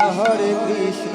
Hare Krishna.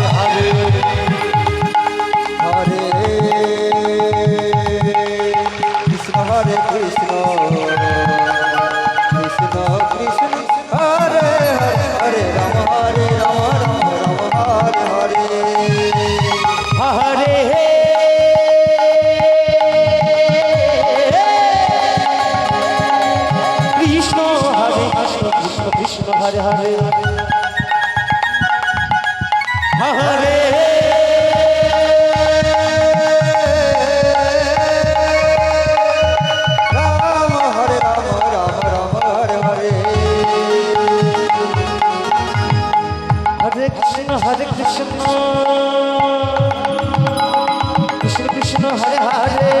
Hare Hare Hare Ram Hare Ram Ram Hare Hare Hare.